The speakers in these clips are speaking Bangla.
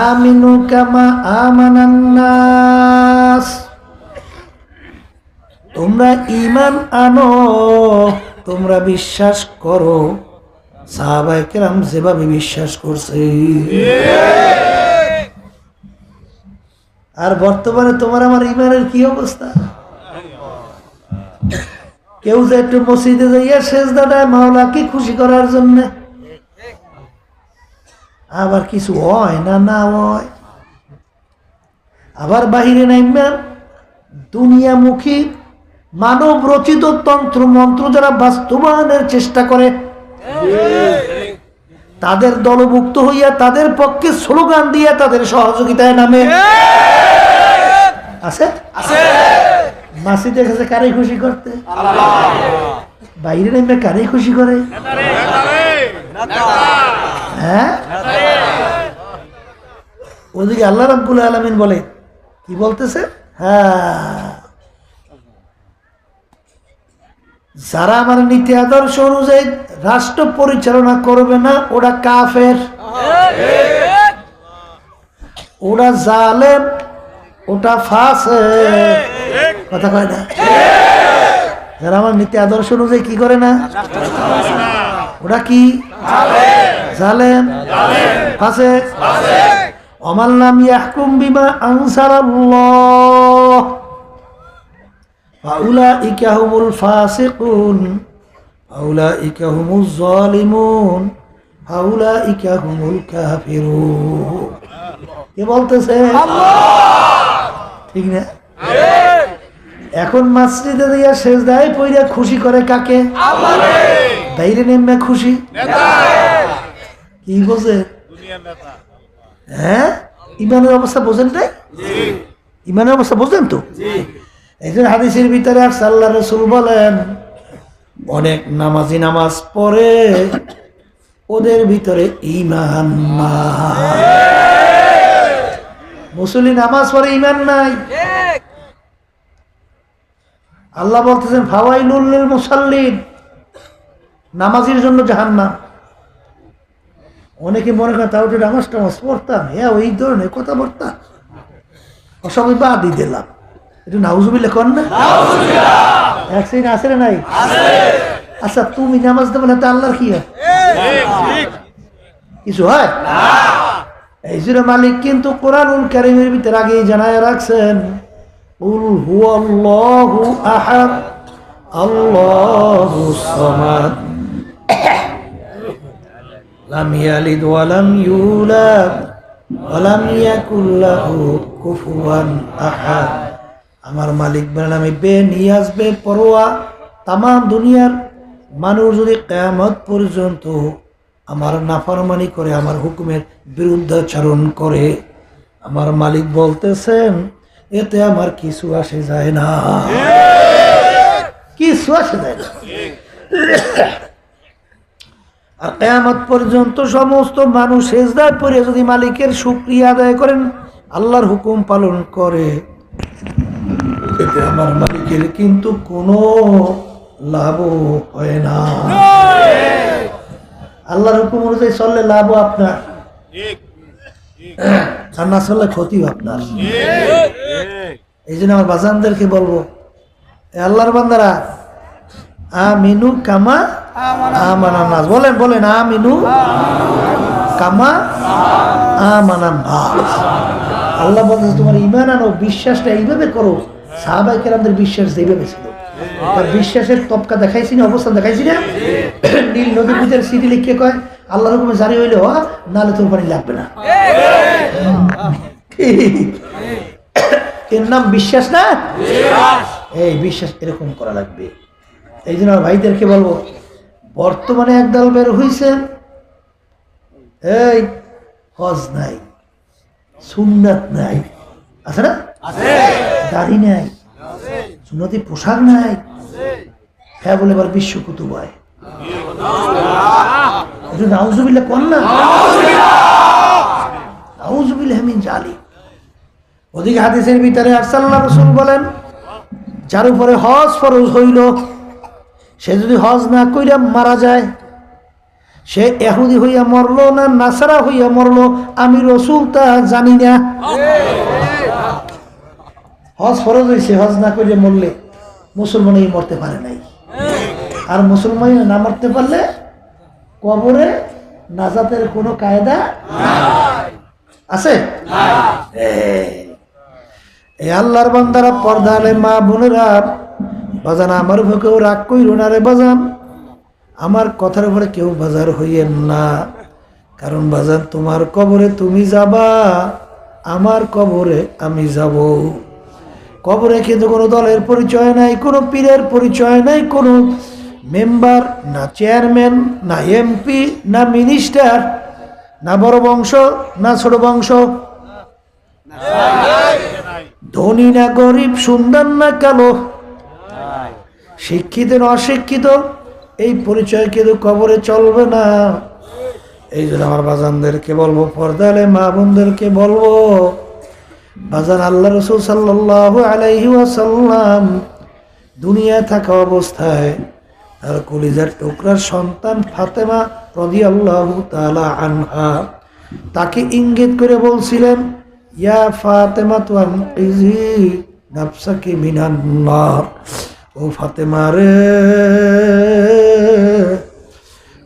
আমিনু কামা আমানান্নাস। তোমরা ইমান আনো, তোমরা বিশ্বাস করো। সাহাবায়ে কেরাম যেভাবে বিশ্বাস করছে। আর বর্তমানে তোমার আমার ইমানের কি অবস্থা? কেউ যে একটু মসজিদে যাইয়া শেষ দাদায় মাওলাকে খুশি করার জন্য আবার কিছু হয় না না হয়? আবার বাহিরে নাইমা দুনিয়ামুখী মানব রচিত তন্ত্র মন্ত্র যারা বাস্তবায়নের চেষ্টা করে তাদের দলভুক্ত হইয়া তাদের পক্ষে স্লোগান দিয়ে তাদের সহযোগিতায় নামে। আছে? মাসি দেখেছে কারে খুশি করতে? বাইরে নেমে কারে খুশি করে? হ্যাঁ? ওদিকে আল্লাহ রাব্বুল আলমিন বলে, কি বলতেছে? হ্যাঁ। যারা আমার নীতি আদর্শ অনুযায়ী রাষ্ট্র পরিচালনা করবে না, ওরা কাফের। ওরা জালেম, ওটা ফাঁসে। কথা কয় না? যারা আমার নীতি আদর্শ অনুযায়ী কি করে না? ওরা কি জালেম? ফাঁসে অমাল নাম ইয়াহকুম বিমা আনসারাল্লাহ। ফাউলাইকা হুমুল ফাসিকুন ফাউলাইকা হুমুজ জালিমুন ফাউলাইকা হুমুল কাফিরুন। কে বলতেছে? ঠিক না? এখন মসজিদে দিয়া শেষ দেয় পইরা খুশি করে কাকে? বাইরে নেমে খুশি? কি বোঝে? হ্যাঁ? ইমানের অবস্থা বোঝেন তাই ইমানের অবস্থা বোঝেন তো? একজন হাদিসের ভিতরে আর সাল্লাহ রসুল বলেন অনেক নামাজি নামাজ পড়ে ওদের ভিতরে ইমান নাই। মুসলিম নামাজ পড়ে ইমান নাই। আল্লাহ বলতেছেন ফাওয়াইলুল মুসাল্লিন নামাজির জন্য জাহান্নাম। অনেকে মনে করেন তাও নামাজ টামাজ পড়তাম হ্যাঁ ওই ধরনের কথা বলতাম অসবাই বাদই দিলাম। একটু নাউজুবিল্লা কর না। এক সেকেন্ড আছে না নাই? আচ্ছা তুমি নামাজ দেবো না তা আল্লাহর কি হয়? কিছু হয়? এই জন্য মালিক কিন্তু কোরআন কারিমের ভিতরে আগেই জানায় রাখছেন। আল্লাহু আহাদ, আল্লাহু সামাদ। লাম ইয়ালিদ ওয়া লাম ইউলাদ, ওয়া লাম ইয়াকুল লাহু কুফুয়ান আহাদ। আমার মালিক বলেন, আমি বে নিয়ে আসবে পরোয়া তাম দুনিয়ার মানুষ যদি কেয়ামত পর্যন্ত আমার নাফরমানি করে, আমার হুকুমের বিরুদ্ধাচরণ করে। আমার মালিক বলতেছেন এতে আমার কিছু আসে যায় না। কিছু আসে যায় না। আর কেয়ামত পর্যন্ত সমস্ত মানুষ সেজদায় পরে যদি মালিকের সুক্রিয়া আদায় করেন, আল্লাহর হুকুম পালন করে। এতে আমার মালিকের কিন্তু কোনো লাভ হয় না। আল্লাহর হুকুম অনুযায়ী চললে লাভ আপনার। আর না চললে ক্ষতিও আপনার। এই জন্য আমার বাজানদেরকে বলব আল্লাহর বান্দারা, আমিনু কামা আমানা নাস বলেন বলেন, আমিনু কামা আমানা নাস আল্লাহ বলতেছে তোমার ইমান আনো, বিশ্বাসটা এইভাবে করো। সাহাবাই কেরামদের বিশ্বাস এইভাবে ছিল। তার বিশ্বাসের তপকা দেখাইছি না অবস্থা দেখাইছি না। নীল নদীর ভিতরে সিটি লিখে কয়, আল্লাহর হুকুমে জারি হইলে নালে তোর পানি লাগবে না। এর নাম বিশ্বাস না? এই বিশ্বাস এরকম করা লাগবে। এই জন্য ভাইদেরকে বলব বর্তমানে একদল বের হইছে। এই হজ নাই সুন্নাত নাই। আছে না? দাড়ি নাই সুন্নতি পোশাক নাই। হ্যাঁ বলে এবার বিশ্ব কুতুব একটু নাউজুবিল্লাহ কর না জালি। হাদিসের ভিতরে আরসাল্লাহ রসুল বলেন, যার উপরে হজ ফরজ হইল, সে যদি হজ না কইরা মারা যায়, সে এহুদি হইয়া মরলো না নাসারা হইয়া মরলো, আমি রসুল তা জানি না। হজ ফরজ হয়েছে হজ না করে মরলে মুসলমানই মরতে পারে নাই। আর মুসলমান না মরতে পারলে কবরে নাজাতের কোনো কায়দা আছে। এই আল্লাহর বান্দারা পর্দা আলে মা বোনেরা, বাজান, আমার উপর কেউ রাগ কইর রে বাজান। আমার কথার উপরে কেউ বাজার হইয়েন না। কারণ বাজান, তোমার কবরে তুমি যাবা, আমার কবরে আমি যাব। কবরে কিন্তু কোনো দলের পরিচয় নাই, কোনো পীরের পরিচয় নাই, কোনো মেম্বার, না চেয়ারম্যান, না এমপি, না মিনিস্টার না বড় বংশ, না ছোট বংশ। ধনী না গরিব, সুন্দর না কালো। শিক্ষিত না অশিক্ষিত, এই পরিচয় কিন্তু কবরে চলবে না। এই জন্য আমার বাজানদেরকে বলব, পর্দালে মা বোনদেরকে বলব, বাজান আল্লাহ রসুল সাল্লাহ আলাইহি দুনিয়ায় থাকা অবস্থায় তার কলিজার টুকরার সন্তান ফাতেমা রদি আল্লাহ তালা আনহা। তাকে ইঙ্গিত করে বলছিলেন, ইয়া ফাতেমা তো ইজি নাফসাকে মিনান্নার ও ফাতেমা রে,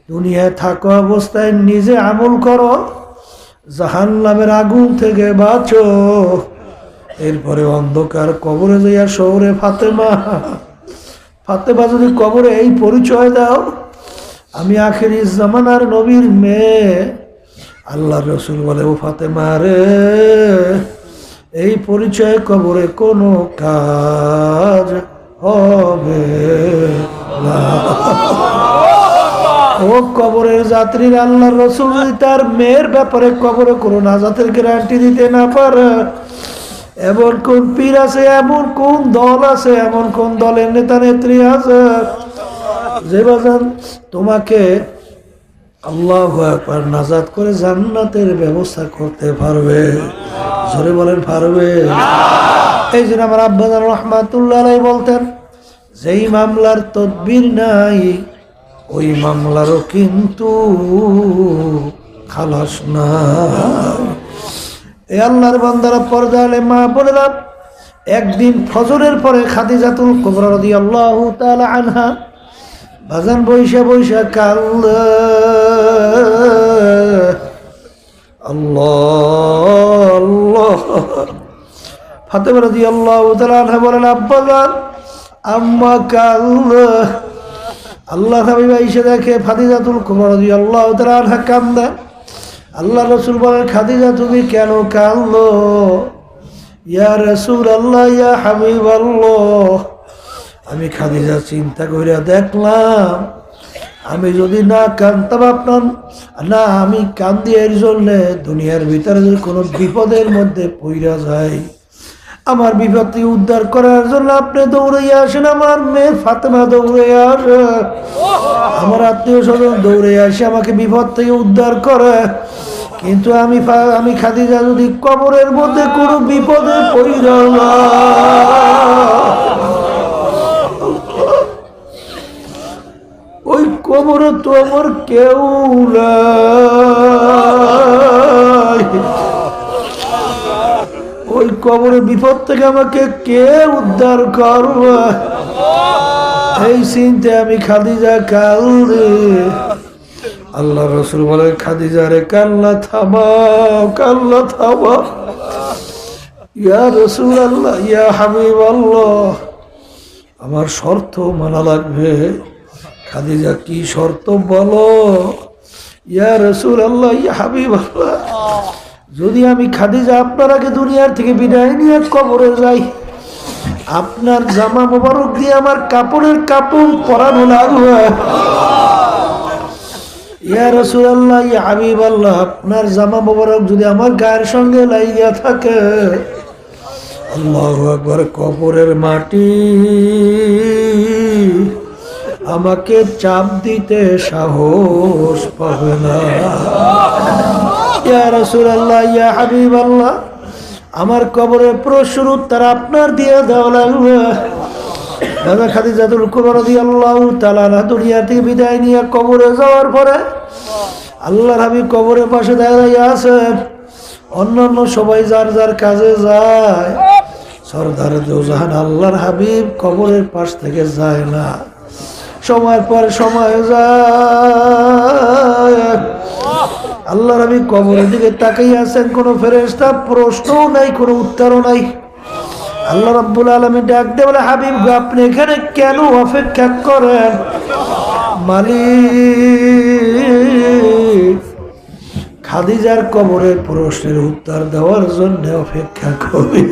দুনিয়ায় থাকা অবস্থায় নিজে আমল করো জাহান নামের আগুন থেকে বাঁচো। এরপরে অন্ধকার কবরে যাইয়া শহরে ফাতেমা ফাতেমা যদি কবরে এই পরিচয় দাও, আমি আখেরি জামানার নবীর মেয়ে। আল্লাহ রসুল বলে, ও ফাতেমা রে, এই পরিচয় কবরে কোনো কাজ হবে ও কবরের যাত্রীর আল্লাহ রসুল তার মেয়ের ব্যাপারে কবরে কোনো নাজাতের গ্যারান্টি দিতে না পারে এমন কোন পীর আছে, এমন কোন দল আছে, এমন কোন দলের নেতা নেত্রী আছে? যে বাজান, তোমাকে আল্লাহ একবার নাজাদ করে জান্নাতের ব্যবস্থা করতে পারবে। জোরে বলেন, পারবে? এই জন্য আমার আব্বাজান রহমাতুল্লাহ বলতেন, যেই মামলার তদবির নাই, ওই মামলারও কিন্তু খালাস না এ আল্লাহর বান্দারা পর্দা আলে মা বললাম একদিন ফজরের পরে খাদিজাতুল কুবরা রাদিয়াল্লাহু তাআলা আনহা বাজান বৈশা বৈশা কাল আল্লাহ আল্লাহ। ফাতেমা রাদিয়াল্লাহু তাআলা আনহা বলেন আব্বাজান আম্মা কাল আল্লাহ হাবিব এসে দেখে ফাদিজাতুল কুমার আল্লাহ তালা কান্দা। আল্লাহ রসুল বলেন, খাদিজা, তুমি কেন কাঁদল? ইয়া রসুল আল্লাহ ইয়া হামি আল্লাহ আমি খাদিজা চিন্তা করিয়া দেখলাম, আমি যদি না কাঁদতাম আপনার, না, আমি কান্দি এর জন্যে দুনিয়ার ভিতরে যদি কোনো বিপদের মধ্যে পইরা যায়। আমার বিপদ থেকে উদ্ধার করার জন্য আপনি দৌড়াইয়া আসেন, আমার মেয়ে ফাতেমা দৌড়ে আসে। আমার আত্মীয় স্বজন দৌড়ে আসে আমাকে বিপদ থেকে উদ্ধার করে। কিন্তু আমি আমি খাদিজা যদি কবরের মধ্যে কোনো বিপদে পড়ি ওই কবরে তো আমার কেউ নাই। কবরের বিপদ থেকে আমাকে কে উদ্ধার করবে? এই চিন্তে আমি খাদিজা কালরে আল্লাহ রসুল বলে খাদিজা রে কাল্লা থামাও কাল্লা থামাও। ইয়া রসুল আল্লাহ ইয়া হাবিব আল্লাহ আমার শর্ত মানা লাগবে। খাদিজা, কি শর্ত বলো? ইয়া রসুল আল্লাহ ইয়া হাবিব আল্লাহ যদি আমি খাদিজা আপনার আগে দুনিয়ার থেকে বিদায় নিয়ে কবরে যাই, আপনার জামা মোবারক দিয়ে আমার কাপড়ের কাপড় পরানো লাগবে আপনার জামা মোবারক যদি আমার গায়ের সঙ্গে লাইয়া থাকে, আল্লাহ কবরের মাটি আমাকে চাপ দিতে সাহস পাবে না। রসুল্লাহ ইয়া হাবিব আল্লাহ আমার কবরের প্রশ্ন উত্তর আপনার দিয়ে দেওয়া লাগবে। দাদা খাদিজাতুল কুবরা রাদিয়াল্লাহু তাআলা আনহা দুনিয়া থেকে বিদায় নিয়ে কবরে যাওয়ার পরে আল্লাহর হাবিব কবরের পাশে দাঁড়িয়ে আছে অন্যান্য সবাই যার যার কাজে যায়, সর্দার দোজাহান আল্লাহর হাবিব কবরের পাশ থেকে যায় না। সময় পর সময় যায়। আল্লাহর হাবিব কবরের দিকে তাকাই আছেন, কোনো ফেরেস্তা প্রশ্নও নাই, কোনো উত্তরও নাই। আল্লাহ রাব্বুল আলমী ডাক দিয়ে বলে, হাবিব আপনি এখানে কেন অপেক্ষা করেন? মালিক, খাদিজার কবরের প্রশ্নের উত্তর দেওয়ার জন্য অপেক্ষা করি।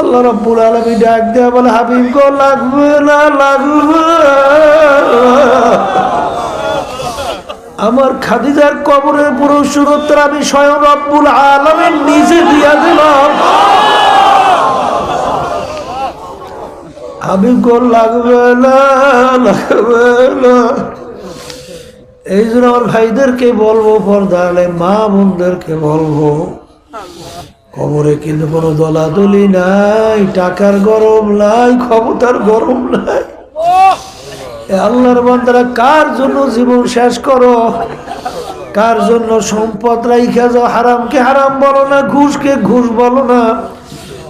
আল্লাহ রাব্বুল আলমী ডাক দেওয়া বলে, হাবিব গো, লাগবে না, লাগবে আমার খাদিজার কবরের পুরো উত্তর আমি স্বয়ং রব্বুল আলমের নিজে দিয়া দিলাম। আমি গোল লাগবে না লাগবে না। এই জন্য আমার ভাইদেরকে বলব, পর্দালে মা বোনদেরকে বলব, কবরে কিন্তু কোনো দলাদলি নাই, টাকার গরম নাই, ক্ষমতার গরম নাই। আল্লাহর বান্দারা কার জন্য জীবন শেষ করো? কার জন্য সম্পদ রাইখা যাও? হারামকে হারাম বলো না, ঘুষকে ঘুষ বলো না,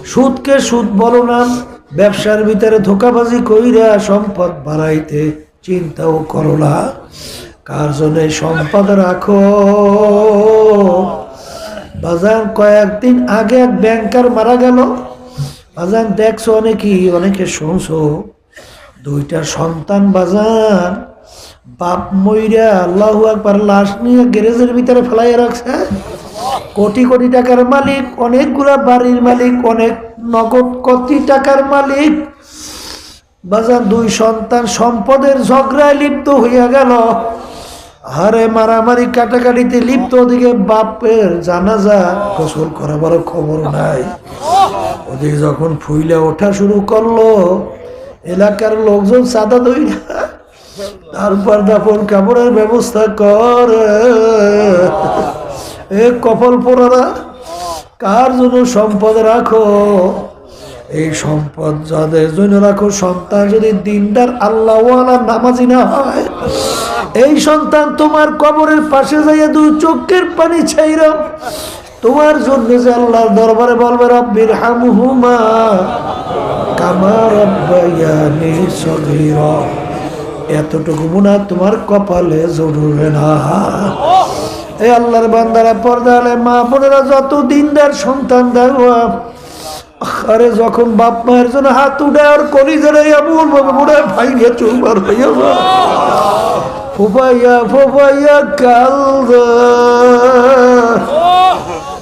সুদকে সুদ বলো না, ব্যবসার ভিতরে ধোকাবাজি কইরা সম্পদ বাড়াইতে চিন্তাও করো না। কার জন্য সম্পদ রাখো? বাজার কয়েকদিন আগে এক ব্যাংকার মারা গেল। বাজার দেখছ অনেকেই, অনেকে শুনছো। দুইটা সন্তান বাজান, বাপ মইরা আল্লাহ একবার লাশ নিয়ে গ্যারেজের ভিতরে ফেলাইয়া রাখছে। কোটি কোটি টাকার মালিক, অনেকগুলা বাড়ির মালিক, অনেক নগদ কোটি টাকার মালিক। বাজার দুই সন্তান সম্পদের ঝগড়ায় লিপ্ত হইয়া গেল। আরে মারামারি কাটাকাটিতে লিপ্ত ওদিকে বাপের জানাজা গোসল করাবার খবর নাই। ওদিকে যখন ফুইলে ওঠা শুরু করল এলাকার লোকজন সাদা দই তারপর দাপন কাপড়ের ব্যবস্থা কর। এ কপাল পোড়ারা, কার জন্য সম্পদ রাখো? এই সম্পদ যাদের জন্য রাখো সন্তান যদি দিনদার আল্লাহ নামাজি না হয়, এই সন্তান তোমার কবরের পাশে যাইয়া দু চোখের পানি ছাইর তোমার জন্য যে আল্লাহর দরবারে বলবে রব্বির হামহুমা কামা রব্বায়ানি সগীরা। এতটুকু মুনা তোমার কপালে জরুরে না। এই আল্লাহর বান্দারা পর্দা আলে মা বোনেরা যত দিনদার সন্তান দেওয়া আরে যখন বাপ মায়ের জন্য হাত উঠে আর কলি ধরে এমন ভাবে বুড়ে ভাইয়া চুরবার হইয়া। ফুফাইয়া ফুফাইয়া কাল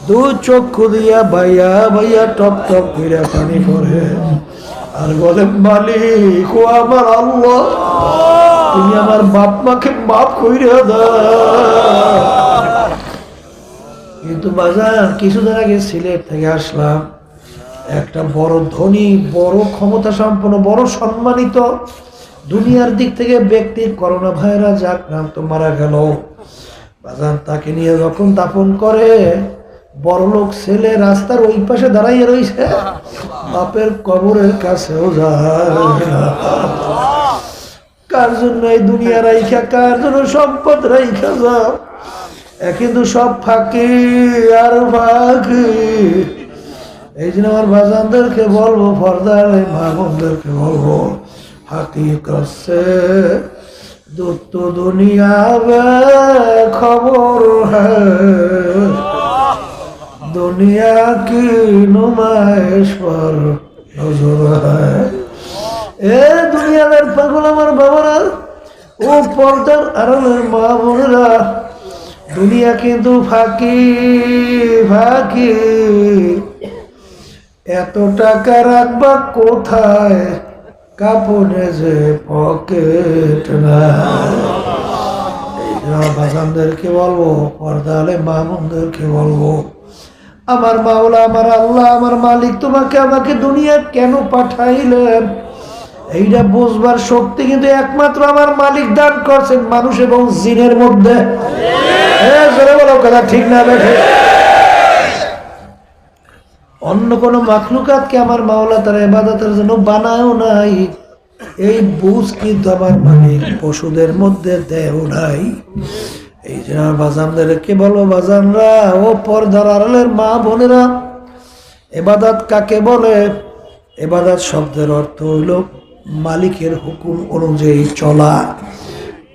দু। চক্ষু দিয়া ভাইয়া ভাইয়া টপ টপ করে পানি পড়ে আর মালিক তুমি আমার বাপ মাকে মাফ কইরা দাও। কিন্তু বাজার কিছুদিন আগে সিলেট থেকে আসলাম। একটা বড় ধনী, বড় ক্ষমতা সম্পন্ন বড় সম্মানিত দুনিয়ার দিক থেকে ব্যক্তির করোনা ভাইরাস আক্রান্ত মারা গেল। বাজার তাকে নিয়ে যখন দাপন করে বড় লোক ছেলে রাস্তার ওই পাশে দাঁড়াইয়ে রয়েছে বাপের কবরের কাছেও কার জন্য এই দুনিয়া রাইখা কার জন্য সম্পদ রাইখা যাও? কিন্তু সব ফাঁকি আর ফাঁকি এই জন্য আমার বাজানদেরকে বলব ফর্দার মা বোনদেরকে বলব ফাঁকি করছে দুত্ত দুনিয়া খবর হ্যাঁ দুনিয়া কি নুমাইশ পর নজর এ দুনিয়াদার পাগল আমার বাবারা, ও পর্দার আরামের মা বোনেরা, দুনিয়া কিন্তু ফাঁকি ফাঁকি। এত টাকা রাখবা কোথায়? কাপড়ে যে পকেট না বাজানদেরকে বলব, পর্দালে মামুনদেরকে বলব আমার মাওলা, আমার আল্লাহ, আমার মালিক তোমাকে আমাকে দুনিয়া কেন পাঠাইলেন? এইটা বুঝবার শক্তি কিন্তু একমাত্র আমার মালিক দান করছেন মানুষ এবং জিনের মধ্যে। ঠিক না দেখে অন্য কোনো মাখলুকাতকে আমার মাওলা তার এবাদতের জন্য বানায়ও নাই। এই বুঝ কিন্তু আমার মালিক, পশুদের মধ্যে দেও নাই। এই যে আমার বাজানদেরকে বলো বাজানরা? ও পর্দার আড়ালের মা বোনেরা, এবাদাত কাকে বলে? এবাদাত শব্দের অর্থ হইল মালিকের হুকুম অনুযায়ী চলা।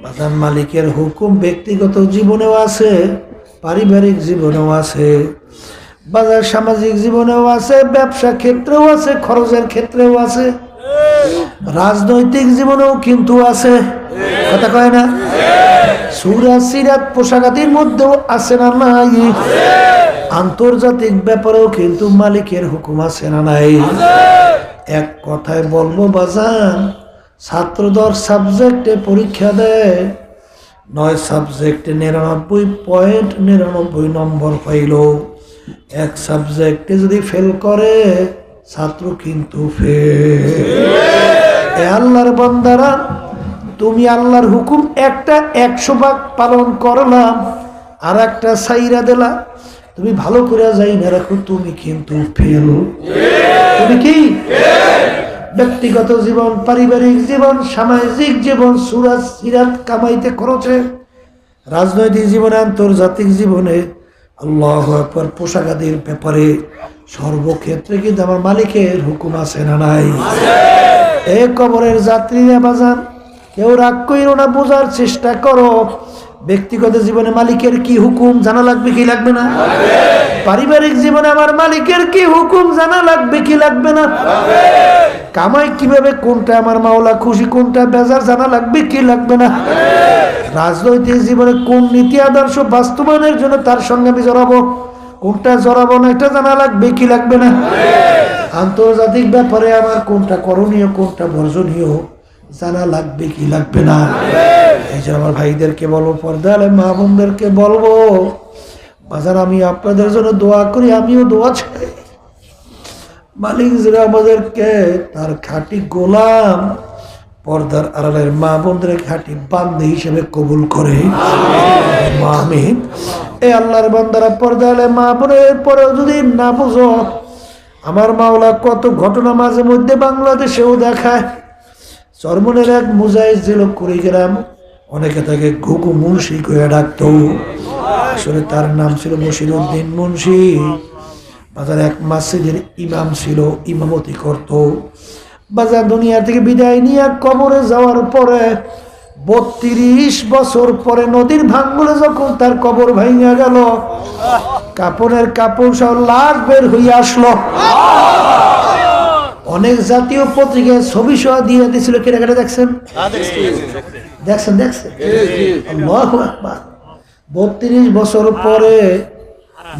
বাজান, মালিকের হুকুম ব্যক্তিগত জীবনেও আছে, পারিবারিক জীবনেও আছে, বাজার সামাজিক জীবনেও আছে, ব্যবসা ক্ষেত্রেও আছে, খরচের ক্ষেত্রেও আছে। রাজনৈতিক জীবনেও কিন্তু আছে। কথা কয় না? সুরাত সিরাত পোশাকাতির মধ্যেও আছে না নাই? আন্তর্জাতিক ব্যাপারেও কিন্তু মালিকের হুকুম আছে না নাই? এক কথায় বলব, বাজান ছাত্র দশ সাবজেক্টে পরীক্ষা দেয়, নয় সাবজেক্টে নিরানব্বই পয়েন্ট নিরানব্বই নম্বর পাইল। এক সাবজেক্টে যদি ফেল করে, ছাত্র কিন্তু ফেল। এ আল্লাহর বান্দারা, তুমি আল্লাহর হুকুম একটা একশো ভাগ পালন করলাম আর একটা সাইরা দিলা। তুমি ভালো করে যাই না রাখো, তুমি কিন্তু ফেল তুমি কি? ব্যক্তিগত জীবন, পারিবারিক জীবন, সামাজিক জীবন সুরাজ সিরাত কামাইতে খরচে। রাজনৈতিক জীবনে, আন্তর্জাতিক জীবনে, আল্লাহ পোশাকাদির ব্যাপারে সর্বক্ষেত্রে কিন্তু আমার মালিকের হুকুম আছে না নাই? এ কবরের যাত্রীরা বাজান, কেউ রাগ কইরো না, বোঝার চেষ্টা করো। ব্যক্তিগত জীবনে মালিকের কি হুকুম জানা লাগবে কি লাগবে না? পারিবারিক জীবনে আমার মালিকের কি হুকুম জানা লাগবে কি লাগবে না? কামাই কীভাবে, কোনটা আমার মাওলা খুশি, কোনটা বেজার জানা লাগবে কি লাগবে না? রাজনৈতিক জীবনে কোন নীতি, আদর্শ বাস্তবায়নের জন্য তার সঙ্গে আমি জড়াবো? কোনটা জড়াবো না, এটা জানা লাগবে, কি লাগবে না? আন্তর্জাতিক ব্যাপারে আমার কোনটা করণীয়, কোনটা বর্জনীয়, জানা লাগবে, কি লাগবে না? এই যে আমার ভাইদেরকে বলব পর্দালে মা বোনদেরকে বলব, বাজার, আমি আপনাদের জন্য দোয়া করি, আমিও দোয়া চাই। মালিক যেটা আমাদেরকে তার খাঁটি গোলাম পর্দার আড়ালের মা বোনদের খাঁটি বান্ধে হিসেবে কবুল করে। এ আল্লাহর বান্দারা পর্দা আলে মা বোনের পরেও যদি না বুঝো, আমার মাওলা কত ঘটনা মাঝে মধ্যে বাংলাদেশেও দেখায়। চরমনের এক মুজাহিদ ছিল কুড়িগ্রাম অনেকে তাকে ঘুঘু মুন্সি করে ডাকত। আসলে তার নাম ছিল মশিরুদ্দিন মুন্সি। বাজার এক মাসিদের ইমাম ছিল, ইমামতি করত। বাজার দুনিয়া থেকে বিদায় নিয়ে কবরে যাওয়ার পরে বত্রিশ বছর পরে নদীর ভাঙ্গুলে যখন তার কবর ভাঙিয়া গেল কাপড়ের কাপড় সব লাশ বের হইয়া আসলো। অনেক জাতীয় পত্রিকায় ছবি সহ দিয়ে দিয়েছিল কেনাকাটা দেখছেন? দেখছেন দেখছেন? বত্রিশ বছর পরে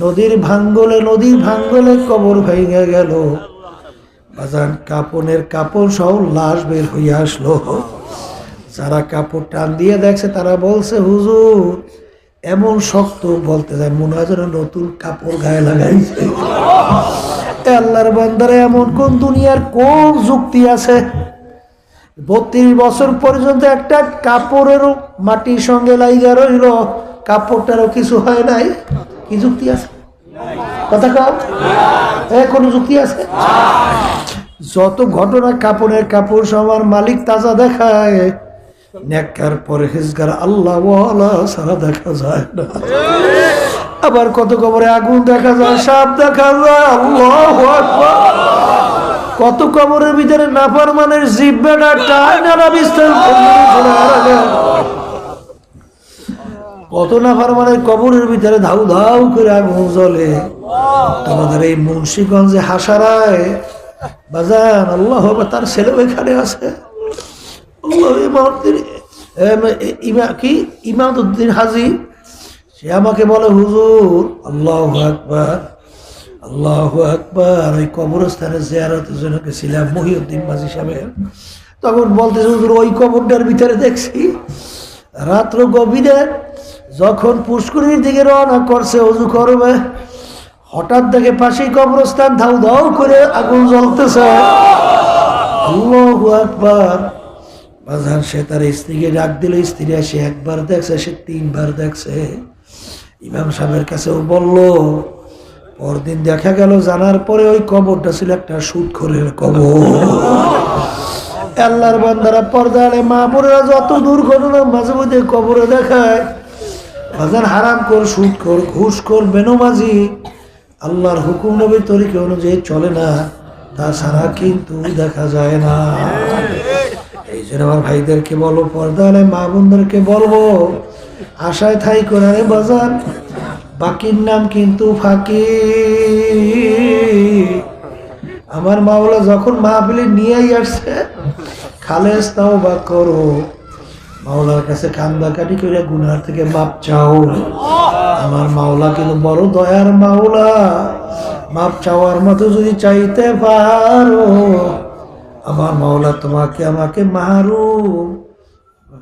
নদীর ভাঙ্গলে নদীর ভাঙ্গলে কবর ভেঙে গেল। বাজান কাপনের কাপড় সহ লাশ বের হইয়া আসলো। যারা কাপড় টান দিয়ে দেখছে, তারা বলছে, হুজুর, এমন শক্ত বলতে যায়, মনে হয় যেন নতুন কাপড় গায়ে লাগাইছে। আল্লাহর বান্দারে, এমন কোন দুনিয়ার কোন যুক্তি আছে? বত্রিশ বছর পর্যন্ত একটা কাপড়েরও মাটির সঙ্গে লাইগা রইল, কাপড়টারও কিছু হয় নাই। কি যুক্তি আছে? কথা কাও। এ, কোনো যুক্তি আছে? যত ঘটনা কাপড়ের কাপড় সবার মালিক তাজা দেখায়, নেককার পরহেজগার আল্লাহ সারা দেখা যায় না। আবার কত কবরে আগুন দেখা যায়, সাপ দেখা যায় কত কবরের ভিতরে নাফার মানের জিব্বাটা টাইনারা বিস্তার কত নাফার মানের কবরের ভিতরে ধাউ ধাউ করে আগুন জ্বলে। আমাদের এই মুন্সীগঞ্জে হাসারায় বাজান আল্লাহ তার ছেলে ওইখানে আছে। কি? ইমামউদ্দিন হাজি সে আমাকে বলে হুজুর আল্লাহ আকবার আল্লাহ আকবার। ওই কবরস্থানে জিয়ারতের জন্য গেছিলাম মহিউদ্দিন মাঝি সাহেবের। তখন বলতেছে হুজুর ওই কবরটার ভিতরে দেখছি রাত্র গভীরে যখন পুষ্করির দিকে রওনা করছে, অজু করবে, হঠাৎ দেখে পাশেই কবরস্থান ধাউ ধাউ করে আগুন জ্বলতেছে। বাজার সে তার স্ত্রীকে ডাক দিল, স্ত্রী সে একবার দেখছে, সে তিনবার দেখছে। ইমাম সাহেবের কাছেও বলল, পরদিন দেখা গেল, জানার পরে ওই কবরটা ছিল একটা সুদ খোরের কবর। আল্লাহর বান্দারা পর্দারে মা বোনেরা যত দুর্ঘটনা মাঝে মধ্যে কবরে দেখায় বাজার হারাম কর, সুদ কর, ঘুষ কর, বেনমাজি। আল্লাহর হুকুম নবীর তরিকে অনুযায়ী চলে না, তাছাড়া কিন্তু দেখা যায় না। এই জন্য আমার ভাইদেরকে বলো পর্দা পর্দালে মা বোনদেরকে বলব, আশায় থাই করে রে বাজার বাকির নাম কিন্তু ফাঁকি আমার মাওলা যখন মাহফিলে নিয়েই আসছে, খালেস তাও বা করো। মাওলার কাছে কান্দা কাটি করে গুনার থেকে মাপ চাও। আমার মাওলা কিন্তু বড় দয়ার মাওলা। মাপ চাওয়ার মতো যদি চাইতে পারো, আমার মাওলা তোমাকে আমাকে মারু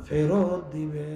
ফেরত দিবে।